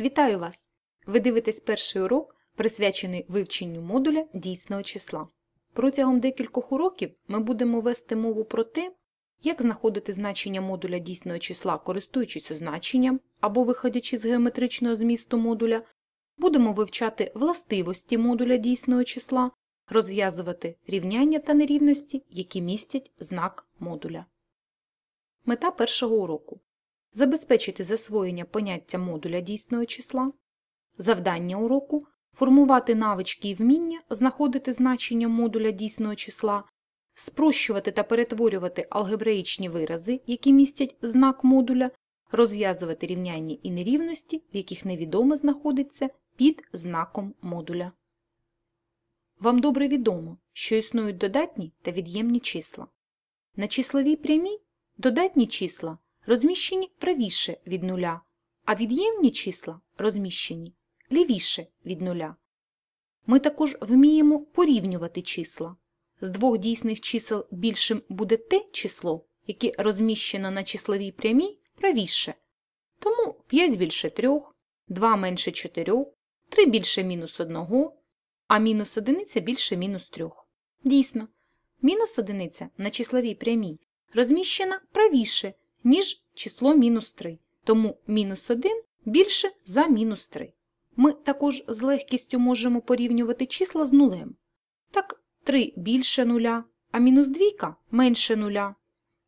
Вітаю вас! Ви дивитесь перший урок, присвячений вивченню модуля дійсного числа. Протягом декількох уроків ми будемо вести мову про те, як знаходити значення модуля дійсного числа, користуючись значенням або виходячи з геометричного змісту модуля, будемо вивчати властивості модуля дійсного числа, розв'язувати рівняння та нерівності, які містять знак модуля. Мета першого уроку забезпечити засвоєння поняття модуля дійсного числа, завдання уроку формувати навички і вміння знаходити значення модуля дійсного числа, спрощувати та перетворювати алгебраїчні вирази, які містять знак модуля, розв'язувати рівняння і нерівності, в яких невідоме знаходиться під знаком модуля. Вам добре відомо, що існують додатні та від'ємні числа. На числовій прямій додатні числа розміщені правіше від нуля, а від'ємні числа розміщені лівіше від нуля. Ми також вміємо порівнювати числа. З двох дійсних чисел більшим буде те число, яке розміщено на числовій прямій правіше. Тому 5 більше 3, 2 менше 4, 3 більше мінус 1, а мінус одиниця більше мінус 3. Дійсно, мінус одиниця на числовій прямій розміщена правіше, ніж число мінус 3, тому мінус 1 більше за мінус 3. Ми також з легкістю можемо порівнювати числа з нулем. Так, 3 більше нуля, а мінус двійка менше нуля.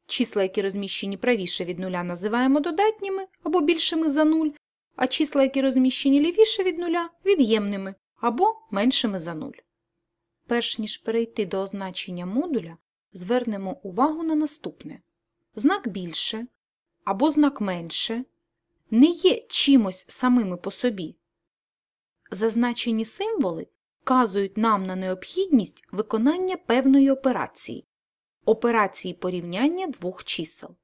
Числа, які розміщені правіше від нуля, називаємо додатніми або більшими за нуль, а числа, які розміщені лівіше від нуля, від'ємними або меншими за нуль. Перш ніж перейти до означення модуля, звернемо увагу на наступне. Знак більше або знак менше не є чимось самими по собі. Зазначені символи вказують нам на необхідність виконання певної операції операції порівняння двох чисел.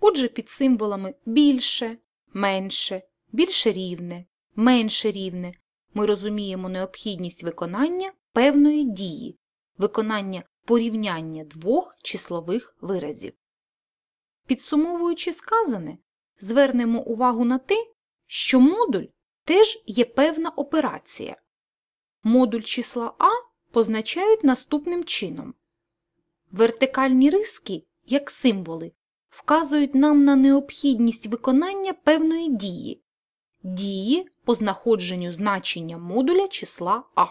Отже, під символами більше, менше, більше рівне, менше рівне ми розуміємо необхідність виконання певної дії, виконання порівняння двох числових виразів. Підсумовуючи сказане, звернемо увагу на те, що модуль теж є певна операція. Модуль числа А позначають наступним чином. Вертикальні риски, як символи, вказують нам на необхідність виконання певної дії, дії по знаходженню значення модуля числа А.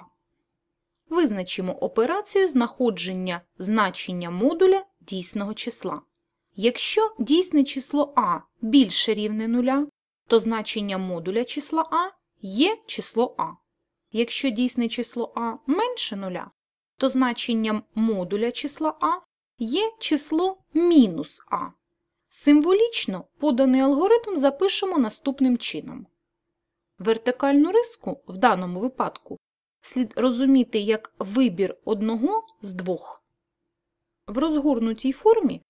Визначимо операцію знаходження значення модуля дійсного числа. Якщо дійсне число А більше рівне нуля, то значення модуля числа А є число А. Якщо дійсне число А менше нуля, то значенням модуля числа А є число мінус А. Символічно поданий алгоритм запишемо наступним чином. Вертикальну риску в даному випадку слід розуміти як вибір одного з двох. В розгорнутій формі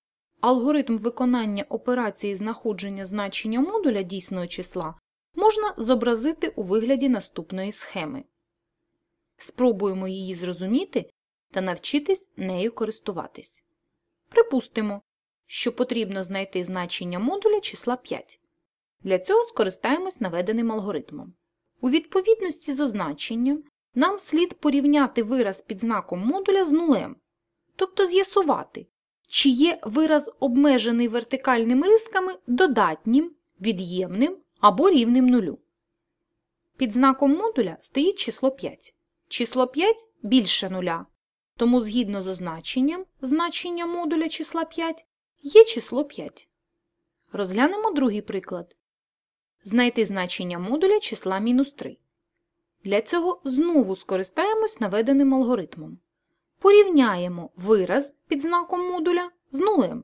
алгоритм виконання операції знаходження значення модуля дійсного числа можна зобразити у вигляді наступної схеми. Спробуємо її зрозуміти та навчитись нею користуватись. Припустимо, що потрібно знайти значення модуля числа 5. Для цього скористаємось наведеним алгоритмом. У відповідності з означенням нам слід порівняти вираз під знаком модуля з нулем, тобто з'ясувати, чи є вираз обмежений вертикальними рисками додатнім, від'ємним або рівним нулю. Під знаком модуля стоїть число 5. Число 5 більше нуля, тому згідно з означенням значення модуля числа 5 є число 5. Розглянемо другий приклад. Знайти значення модуля числа мінус 3. Для цього знову скористаємось наведеним алгоритмом. Порівняємо вираз під знаком модуля з нулем.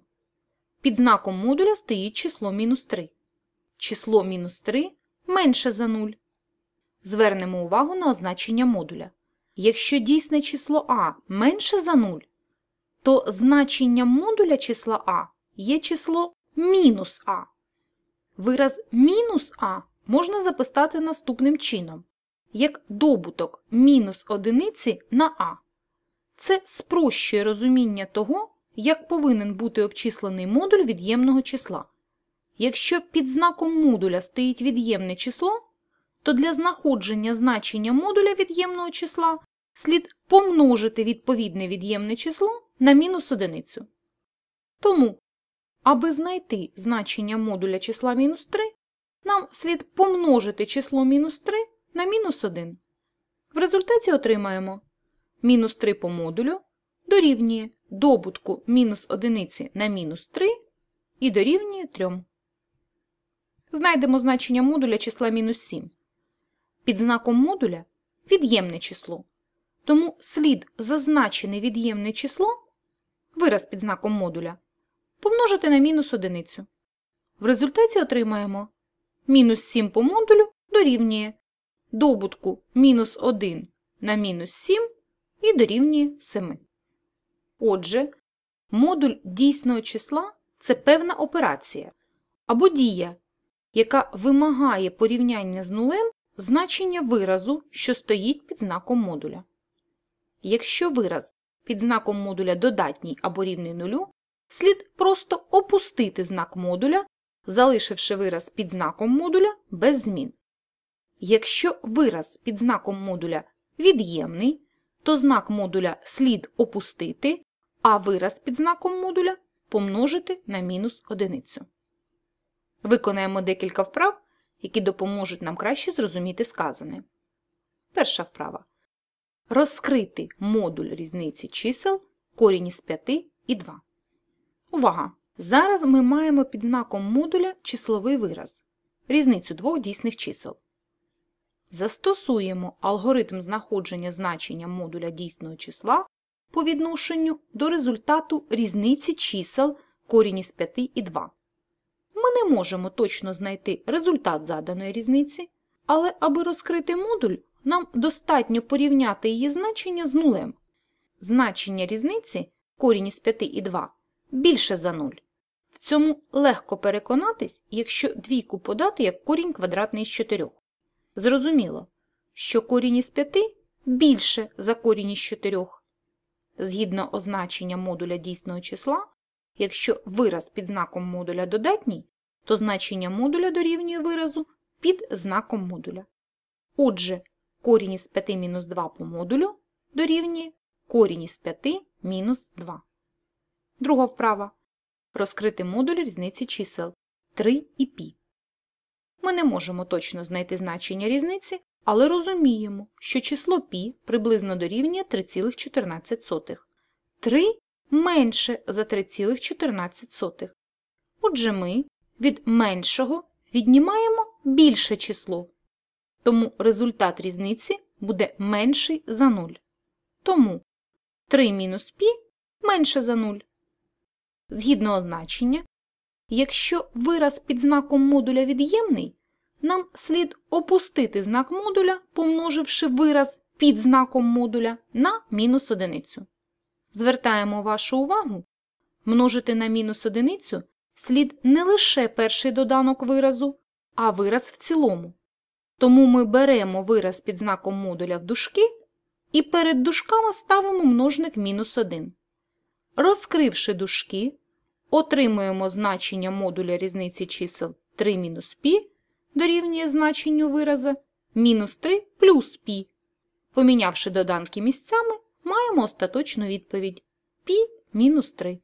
Під знаком модуля стоїть число мінус 3. Число мінус 3 менше за 0. Звернемо увагу на означення модуля. Якщо дійсне число А менше за 0, то значенням модуля числа А є число мінус А. Вираз мінус А можна записати наступним чином, як добуток мінус одиниці на А. Це спрощує розуміння того, як повинен бути обчислений модуль від'ємного числа. Якщо під знаком модуля стоїть від'ємне число, то для знаходження значення модуля від'ємного числа слід помножити відповідне від'ємне число на мінус одиницю. Тому, аби знайти значення модуля числа мінус 3, нам слід помножити число мінус 3 на мінус 1. В результаті отримаємо мінус 3 по модулю дорівнює добутку мінус одиниці на мінус 3 і дорівнює 3. Знайдемо значення модуля числа мінус 7. Під знаком модуля від'ємне число. Тому слід зазначене від'ємне число, вираз під знаком модуля, помножити на мінус одиницю. В результаті отримаємо мінус 7 по модулю дорівнює добутку мінус 1 на мінус 7 і дорівнює 7. Отже, модуль дійсного числа це певна операція або дія, яка вимагає порівняння з нулем значення виразу, що стоїть під знаком модуля. Якщо вираз під знаком модуля додатній або рівний нулю, слід просто опустити знак модуля, залишивши вираз під знаком модуля без змін. Якщо вираз під знаком модуля від'ємний, то знак модуля слід опустити, а вираз під знаком модуля помножити на мінус одиницю. Виконаємо декілька вправ, які допоможуть нам краще зрозуміти сказане. Перша вправа. Розкрити модуль різниці чисел корінь із 5 і 2. Увага! Зараз ми маємо під знаком модуля числовий вираз різницю двох дійсних чисел. Застосуємо алгоритм знаходження значення модуля дійсного числа по відношенню до результату різниці чисел корінь із 5 і 2. Ми не можемо точно знайти результат заданої різниці, але аби розкрити модуль, нам достатньо порівняти її значення з нулем. Значення різниці корінь із 5 і 2 більше за 0. В цьому легко переконатись, якщо двійку подати як корінь квадратний з 4. Зрозуміло, що корінь із 5 більше за корінь із 4. Згідно означення модуля дійсного числа, якщо вираз під знаком модуля додатній, то значення модуля дорівнює виразу під знаком модуля. Отже, корінь із 5 мінус 2 по модулю дорівнює корінь із 5 мінус 2. Друга вправа. Розкрити модуль різниці чисел 3 і π. Ми не можемо точно знайти значення різниці, але розуміємо, що число π приблизно дорівнює 3,14. 3 менше за 3,14. Отже, ми від меншого віднімаємо більше число. Тому результат різниці буде менший за 0. Тому 3 мінус π менше за 0. Згідно означення, якщо вираз під знаком модуля від'ємний, нам слід опустити знак модуля, помноживши вираз під знаком модуля на мінус одиницю. Звертаємо вашу увагу, множити на мінус одиницю слід не лише перший доданок виразу, а вираз в цілому. Тому ми беремо вираз під знаком модуля в дужки і перед дужками ставимо множник мінус 1. Розкривши дужки, отримуємо значення модуля різниці чисел 3 мінус π дорівнює значенню вираза мінус 3 плюс π. Помінявши доданки місцями, маємо остаточну відповідь π мінус 3.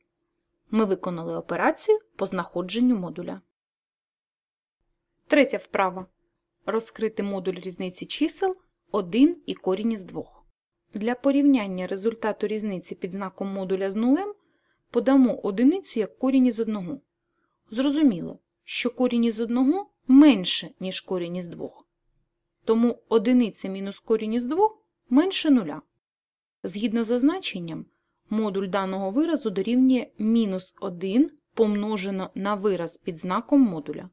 Ми виконали операцію по знаходженню модуля. Третя вправа. Розкрити модуль різниці чисел 1 і корінь із 2. Для порівняння результату різниці під знаком модуля з нулем подамо одиницю як корінь із 1. Зрозуміло, що корінь із 1 менше, ніж корінь із 2. Тому одиниця мінус корінь із 2 менше нуля. Згідно з означенням, модуль даного виразу дорівнює мінус 1 помножено на вираз під знаком модуля.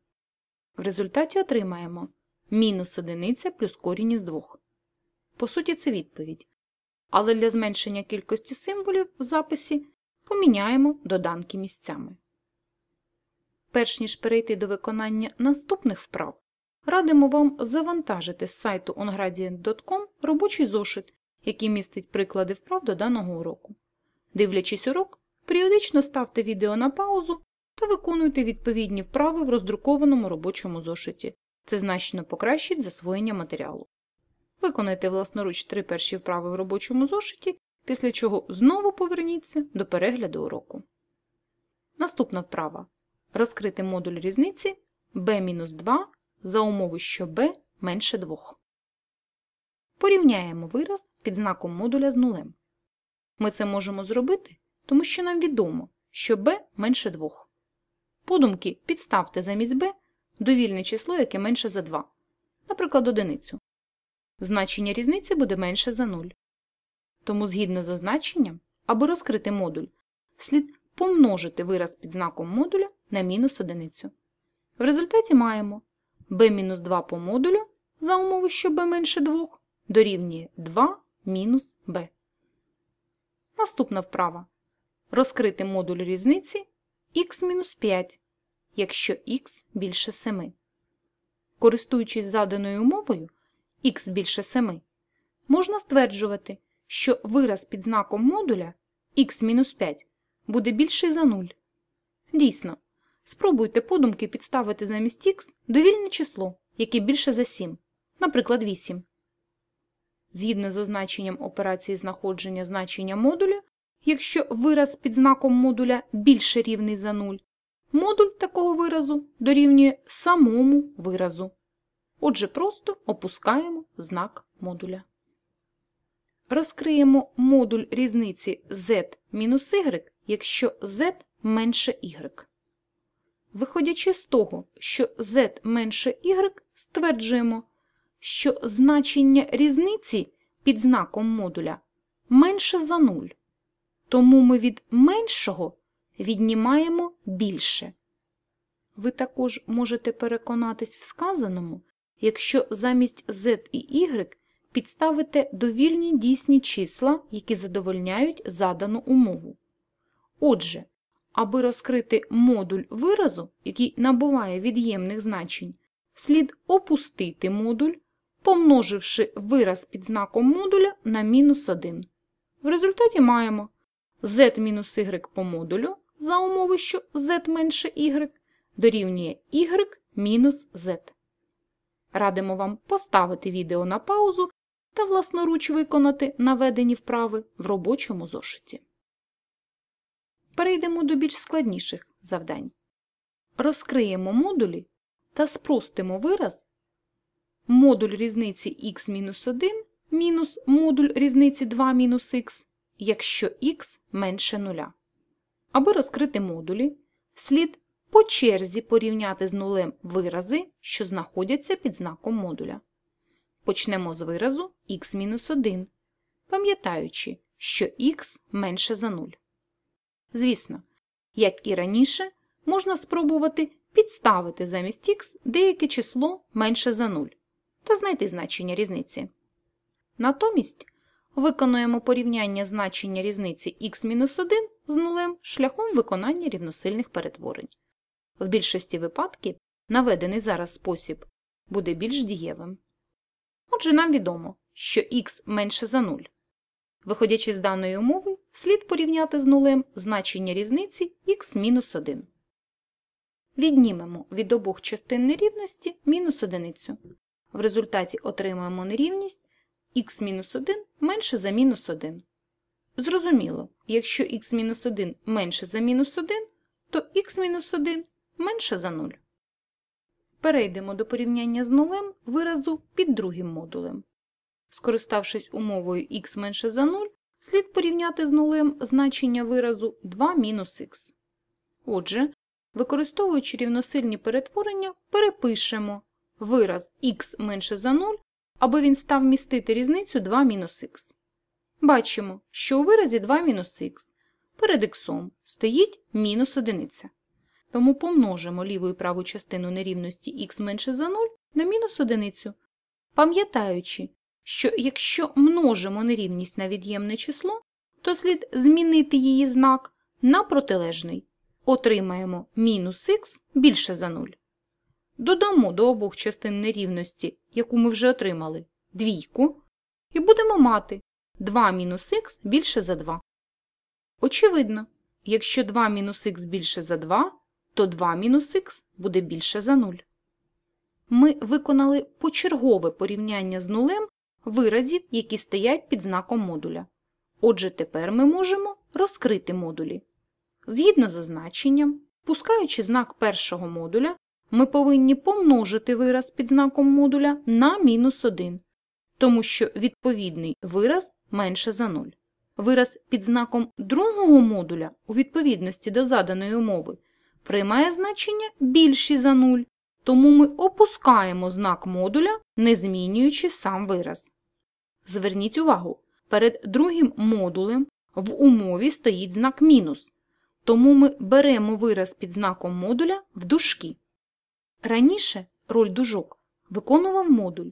В результаті отримаємо мінус одиниця плюс корінь із 2. По суті, це відповідь. Але для зменшення кількості символів в записі поміняємо доданки місцями. Перш ніж перейти до виконання наступних вправ, радимо вам завантажити з сайту ongradient.com робочий зошит, який містить приклади вправ до даного уроку. Дивлячись урок, періодично ставте відео на паузу та виконуйте відповідні вправи в роздрукованому робочому зошиті. Це значно покращить засвоєння матеріалу. Виконайте власноруч три перші вправи в робочому зошиті, після чого знову поверніться до перегляду уроку. Наступна вправа. Розкрити модуль різниці b-2 за умови, що b менше 2. Порівняємо вираз під знаком модуля з нулем. Ми це можемо зробити, тому що нам відомо, що b менше 2. Подумки підставте замість b довільне число, яке менше за 2, наприклад, одиницю. Значення різниці буде менше за 0. Тому, згідно з означенням, аби розкрити модуль, слід помножити вираз під знаком модуля на мінус одиницю. В результаті маємо b-2 по модулю за умови, що b менше 2 дорівнює 2 мінус b. Наступна вправа. Розкрити модуль різниці х-5, якщо х більше 7. Користуючись заданою умовою х більше 7, можна стверджувати, що вираз під знаком модуля х-5 буде більший за 0. Дійсно, спробуйте подумки підставити замість х довільне число, яке більше за 7, наприклад, 8. Згідно з означенням операції знаходження значення модуля, якщо вираз під знаком модуля більше рівний за 0, модуль такого виразу дорівнює самому виразу. Отже, просто опускаємо знак модуля. Розкриємо модуль різниці z-y, якщо z менше y. Виходячи з того, що z менше y, стверджуємо, що значення різниці під знаком модуля менше за 0. Тому ми від меншого віднімаємо більше. Ви також можете переконатись в сказаному, якщо замість z і y підставите довільні дійсні числа, які задовольняють задану умову. Отже, аби розкрити модуль виразу, який набуває від'ємних значень, слід опустити модуль, помноживши вираз під знаком модуля на мінус 1. В результаті маємо z-y по модулю за умови, що z менше y дорівнює y мінус z. Радимо вам поставити відео на паузу та власноруч виконати наведені вправи в робочому зошиті. Перейдемо до більш складніших завдань. Розкриємо модулі та спростимо вираз модуль різниці х-1 мінус модуль різниці 2 х, якщо х менше 0. Аби розкрити модулі, слід по черзі порівняти з нулем вирази, що знаходяться під знаком модуля. Почнемо з виразу х-1, пам'ятаючи, що х менше за 0. Звісно, як і раніше, можна спробувати підставити замість х деяке число менше за 0 та знайти значення різниці. Натомість виконуємо порівняння значення різниці х-1 з нулем шляхом виконання рівносильних перетворень. В більшості випадків наведений зараз спосіб буде більш дієвим. Отже, нам відомо, що х менше за 0. Виходячи з даної умови, слід порівняти з нулем значення різниці х-1. Віднімемо від обох частин нерівності мінус одиницю. В результаті отримаємо нерівність х-1 менше за мінус 1. Зрозуміло, якщо х-1 менше за мінус 1, то х-1 менше за 0. Перейдемо до порівняння з нулем виразу під другим модулем. Скориставшись умовою х менше за 0, слід порівняти з нулем значення виразу 2 мінус х. Отже, використовуючи рівносильні перетворення, перепишемо вираз х менше за 0, аби він став містити різницю 2 мінус х. Бачимо, що у виразі 2 мінус х перед х стоїть мінус одиниця. Тому помножимо ліву і праву частину нерівності х менше за 0 на мінус одиницю, пам'ятаючи, що якщо множимо нерівність на від'ємне число, то слід змінити її знак на протилежний. Отримаємо мінус х більше за 0. Додамо до обох частин нерівності, яку ми вже отримали, двійку, і будемо мати 2 мінус х більше за 2. Очевидно, якщо 2 мінус х більше за 2, то 2 мінус х буде більше за 0. ми виконали почергове порівняння з нулем виразів, які стоять під знаком модуля. Отже, тепер ми можемо розкрити модулі. Згідно з означенням, пускаючи знак першого модуля, ми повинні помножити вираз під знаком модуля на мінус 1, тому що відповідний вираз менше за 0. Вираз під знаком другого модуля у відповідності до заданої умови приймає значення більші за 0, тому ми опускаємо знак модуля, не змінюючи сам вираз. Зверніть увагу, перед другим модулем в умові стоїть знак мінус, тому ми беремо вираз під знаком модуля в дужки. Раніше роль дужок виконував модуль.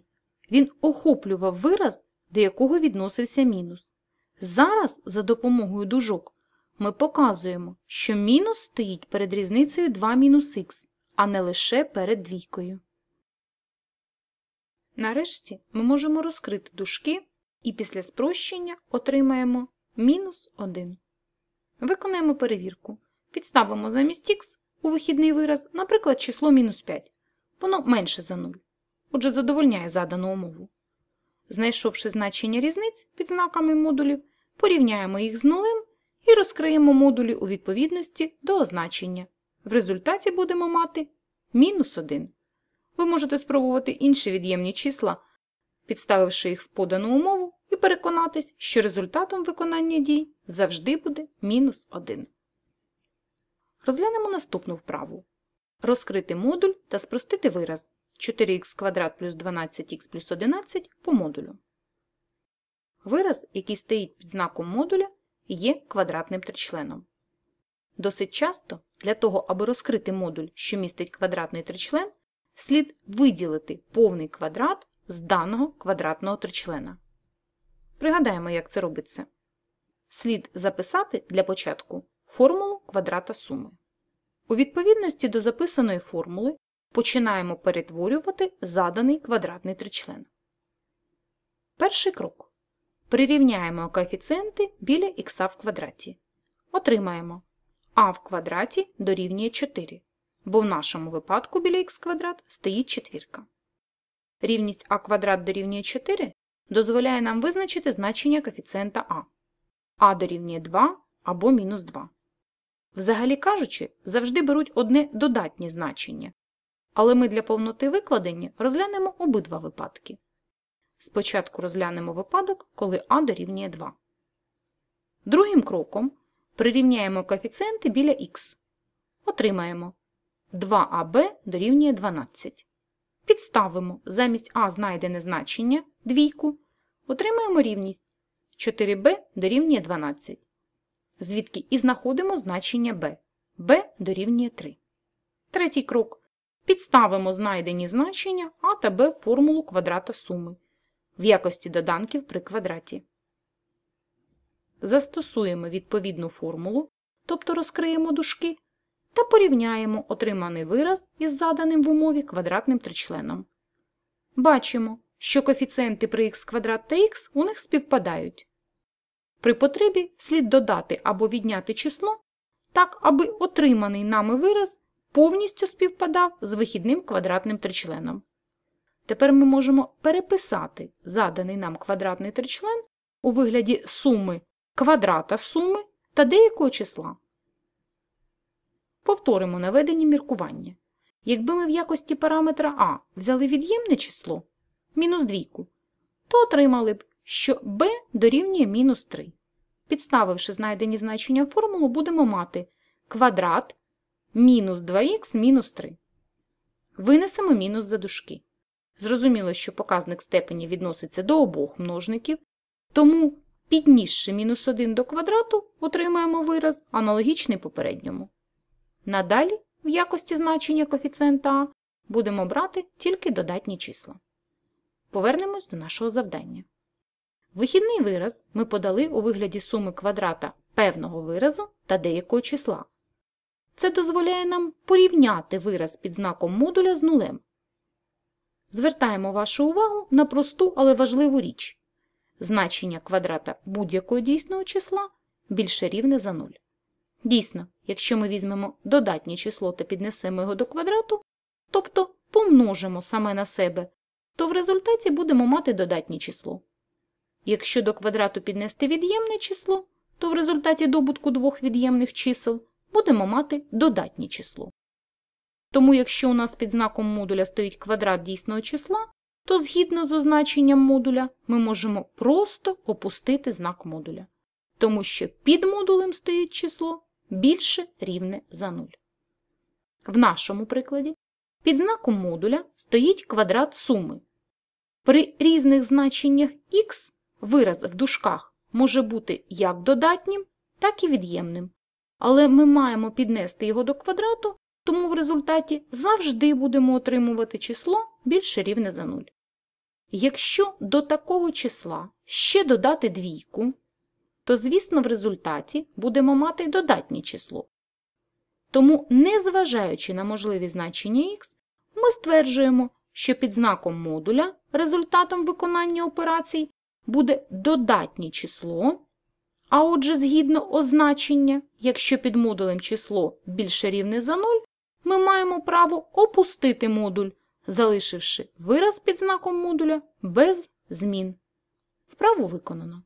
Він охоплював вираз, до якого відносився мінус. Зараз за допомогою дужок ми показуємо, що мінус стоїть перед різницею 2 мінус х, а не лише перед двійкою. Нарешті ми можемо розкрити дужки і після спрощення отримаємо мінус 1. Виконаємо перевірку. Підставимо замість х у вихідний вираз, наприклад, число мінус 5. Воно менше за 0. Отже, задовольняє задану умову. Знайшовши значення різниць під знаками модулів, порівняємо їх з нулем і розкриємо модулі у відповідності до означення. В результаті будемо мати мінус 1. Ви можете спробувати інші від'ємні числа, підставивши їх в подану умову, і переконатись, що результатом виконання дій завжди буде мінус 1. Розглянемо наступну вправу. Розкрити модуль та спростити вираз 4х квадрат плюс 12х плюс 11 по модулю. Вираз, який стоїть під знаком модуля, є квадратним тричленом. Досить часто для того, аби розкрити модуль, що містить квадратний тричлен, слід виділити повний квадрат з даного квадратного тричлена. Пригадаємо, як це робиться. Слід записати для початку формулу квадрата суми. У відповідності до записаної формули починаємо перетворювати заданий квадратний тричлен. Перший крок. Прирівняємо коефіцієнти біля х в квадраті. Отримаємо а в квадраті дорівнює 4, бо в нашому випадку біля х квадрат стоїть четвірка. Рівність а квадрат дорівнює 4 дозволяє нам визначити значення коефіцієнта а. а дорівнює 2 або мінус 2. Взагалі кажучи, завжди беруть одне додатнє значення. Але ми для повноти викладення розглянемо обидва випадки. Спочатку розглянемо випадок, коли а дорівнює 2. Другим кроком прирівняємо коефіцієнти біля х. Отримаємо 2аб дорівнює 12. Підставимо замість а знайдене значення двійку. Отримаємо рівність 4b дорівнює 12 звідки і знаходимо значення b. b дорівнює 3. Третій крок. Підставимо знайдені значення а та b в формулу квадрата суми в якості доданків при квадраті. Застосуємо відповідну формулу, тобто розкриємо дужки, та порівняємо отриманий вираз із заданим в умові квадратним тричленом. Бачимо, що коефіцієнти при х квадрат та х у них співпадають. При потребі слід додати або відняти число так, аби отриманий нами вираз повністю співпадав з вихідним квадратним тричленом. Тепер ми можемо переписати заданий нам квадратний тричлен у вигляді суми квадрата суми та деякого числа. Повторимо наведені міркування. Якби ми в якості параметра а взяли від'ємне число мінус двійку, то отримали б що b дорівнює мінус 3. Підставивши знайдені значення формулу, будемо мати квадрат мінус 2х мінус 3. Винесемо мінус за дужки. Зрозуміло, що показник степені відноситься до обох множників, тому, піднісши мінус 1 до квадрату, отримаємо вираз аналогічний попередньому. Надалі, в якості значення коефіцієнта А, будемо брати тільки додатні числа. Повернемось до нашого завдання. Вихідний вираз ми подали у вигляді суми квадрата певного виразу та деякого числа. Це дозволяє нам порівняти вираз під знаком модуля з нулем. Звертаємо вашу увагу на просту, але важливу річ. Значення квадрата будь-якого дійсного числа більше рівне за 0. Дійсно, якщо ми візьмемо додатнє число та піднесемо його до квадрату, тобто помножимо саме на себе, то в результаті будемо мати додатнє число. Якщо до квадрату піднести від'ємне число, то в результаті добутку двох від'ємних чисел будемо мати додатнє число. Тому якщо у нас під знаком модуля стоїть квадрат дійсного числа, то згідно з означенням модуля ми можемо просто опустити знак модуля, тому що під модулем стоїть число більше рівне за 0. В нашому прикладі під знаком модуля стоїть квадрат суми. При різних значеннях х вираз в дужках може бути як додатнім, так і від'ємним. Але ми маємо піднести його до квадрату, тому в результаті завжди будемо отримувати число більше рівне за 0. Якщо до такого числа ще додати двійку, то, звісно, в результаті будемо мати додатнє число. Тому, незважаючи на можливі значення х, ми стверджуємо, що під знаком модуля результатом виконання операцій буде додатнє число, а отже, згідно означення, якщо під модулем число більше рівне за 0, ми маємо право опустити модуль, залишивши вираз під знаком модуля без змін. Вправо виконано.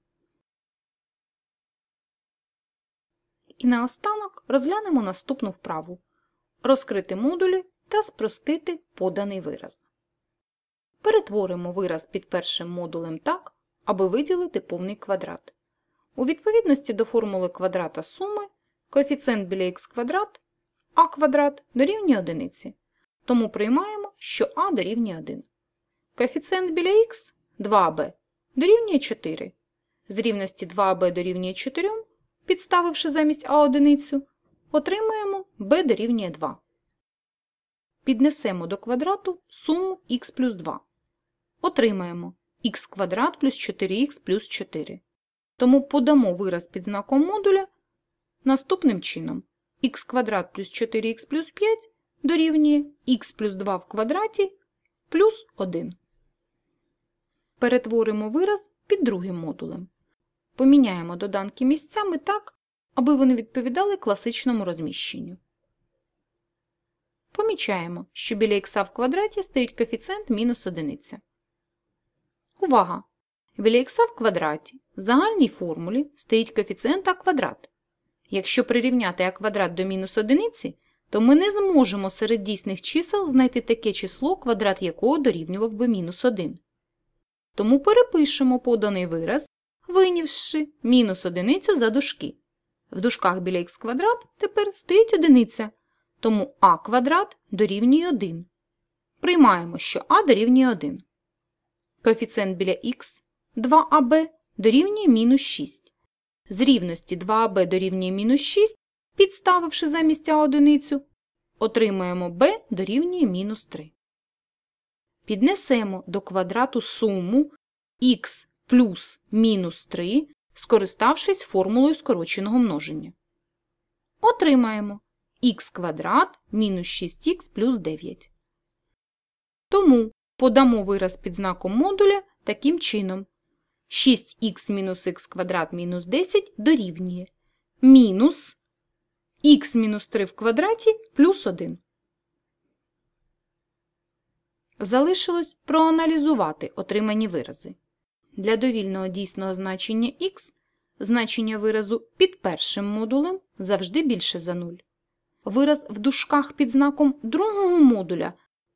І наостанок розглянемо наступну вправу розкрити модулі та спростити поданий вираз. Перетворимо вираз під першим модулем так, аби виділити повний квадрат. У відповідності до формули квадрата суми коефіцієнт біля х квадрат а квадрат дорівнює одиниці, тому приймаємо, що а дорівнює 1. Коефіцієнт біля х 2b дорівнює 4. З рівності 2b дорівнює 4, підставивши замість а одиницю, отримуємо b дорівнює 2. Піднесемо до квадрату суму х плюс 2. Отримаємо х квадрат плюс 4х плюс 4. Тому подамо вираз під знаком модуля наступним чином х квадрат плюс 4х плюс 5 дорівнює х плюс 2 в квадраті плюс 1. Перетворимо вираз під другим модулем. Поміняємо доданки місцями так, аби вони відповідали класичному розміщенню. Помічаємо, що біля х в квадраті стоїть коефіцієнт мінус 1. Увага! Біля х в квадраті в загальній формулі стоїть коефіцієнт а квадрат. Якщо прирівняти а квадрат до мінус одиниці, то ми не зможемо серед дійсних чисел знайти таке число, квадрат якого дорівнював би мінус 1. Тому перепишемо поданий вираз, винівши мінус одиницю за дужки. В дужках біля х квадрат тепер стоїть одиниця, тому а квадрат дорівнює 1. Приймаємо, що а дорівнює 1. Коефіцієнт біля х 2аб дорівнює мінус 6. З рівності 2аб дорівнює мінус 6, підставивши замість а одиницю, отримаємо b дорівнює мінус 3. Піднесемо до квадрату суму х плюс мінус 3, скориставшись формулою скороченого множення. Отримаємо х квадрат мінус 6х плюс 9. Тому подамо вираз під знаком модуля таким чином. 6х мінус х квадрат мінус 10 дорівнює мінус х мінус 3 в квадраті плюс 1. Залишилось проаналізувати отримані вирази. Для довільного дійсного значення х значення виразу під першим модулем завжди більше за 0. Вираз в дужках під знаком другого модуля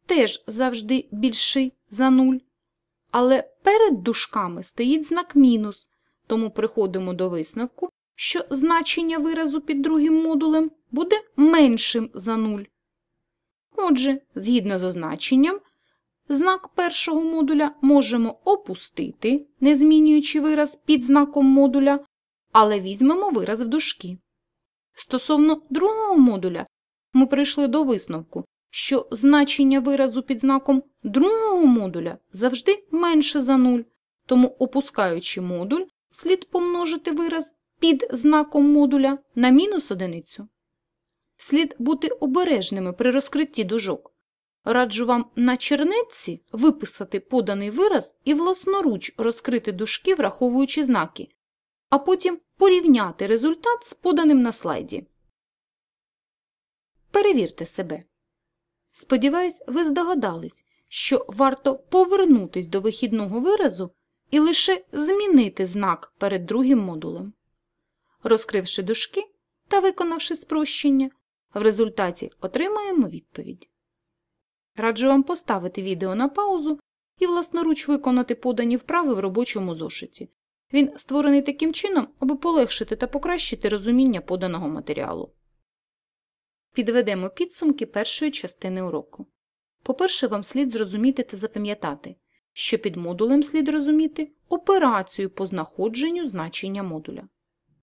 теж завжди більший за 0. Але перед дужками стоїть знак мінус, тому приходимо до висновку, що значення виразу під другим модулем буде меншим за 0. Отже, згідно з означенням, знак першого модуля можемо опустити, не змінюючи вираз під знаком модуля, але візьмемо вираз в дужки. Стосовно другого модуля ми прийшли до висновку, що значення виразу під знаком другого модуля завжди менше за 0, тому, опускаючи модуль, слід помножити вираз під знаком модуля на мінус одиницю. Слід бути обережними при розкритті дужок. Раджу вам на чернетці виписати поданий вираз і власноруч розкрити дужки, враховуючи знаки, а потім порівняти результат з поданим на слайді. Перевірте себе. Сподіваюсь, ви здогадались, що варто повернутись до вихідного виразу і лише змінити знак перед другим модулем. Розкривши дужки та виконавши спрощення, в результаті отримаємо відповідь. Раджу вам поставити відео на паузу і власноруч виконати подані вправи в робочому зошиті. Він створений таким чином, аби полегшити та покращити розуміння поданого матеріалу. Підведемо підсумки першої частини уроку. По-перше, вам слід зрозуміти та запам'ятати, що під модулем слід розуміти операцію по знаходженню значення модуля.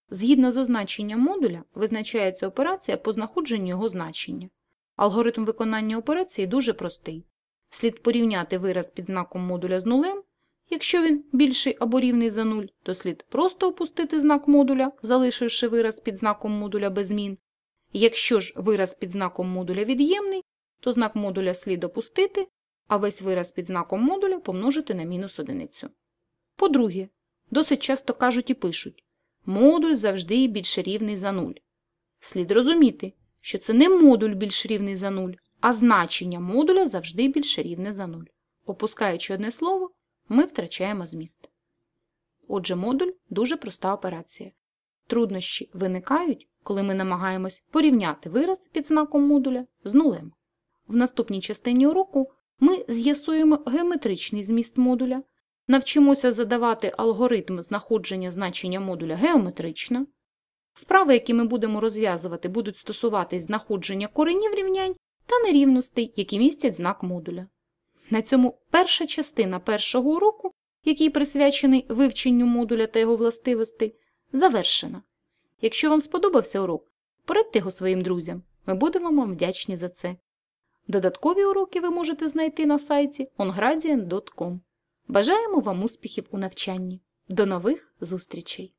Згідно з означенням модуля, визначається операція по знаходженню його значення. Алгоритм виконання операції дуже простий. Слід порівняти вираз під знаком модуля з нулем. Якщо він більший або рівний за 0, то слід просто опустити знак модуля, залишивши вираз під знаком модуля без змін. Якщо ж вираз під знаком модуля від'ємний, то знак модуля слід опустити, а весь вираз під знаком модуля помножити на мінус одиницю. По-друге, досить часто кажуть і пишуть модуль завжди більше рівний за 0. Слід розуміти, що це не модуль більш рівний за 0, а значення модуля завжди більше рівне за 0. Опускаючи одне слово, ми втрачаємо зміст. Отже, модуль дуже проста операція. Труднощі виникають, коли ми намагаємось порівняти вираз під знаком модуля з нулем. В наступній частині уроку ми з'ясуємо геометричний зміст модуля, навчимося задавати алгоритм знаходження значення модуля геометрично. Вправи, які ми будемо розв'язувати, будуть стосуватись знаходження коренів рівнянь та нерівностей, які містять знак модуля. На цьому перша частина першого уроку, який присвячений вивченню модуля та його властивостей, завершена. Якщо вам сподобався урок, порадьте його своїм друзям. Ми будемо вам вдячні за це. Додаткові уроки ви можете знайти на сайті ongradient.com. Бажаємо вам успіхів у навчанні. До нових зустрічей!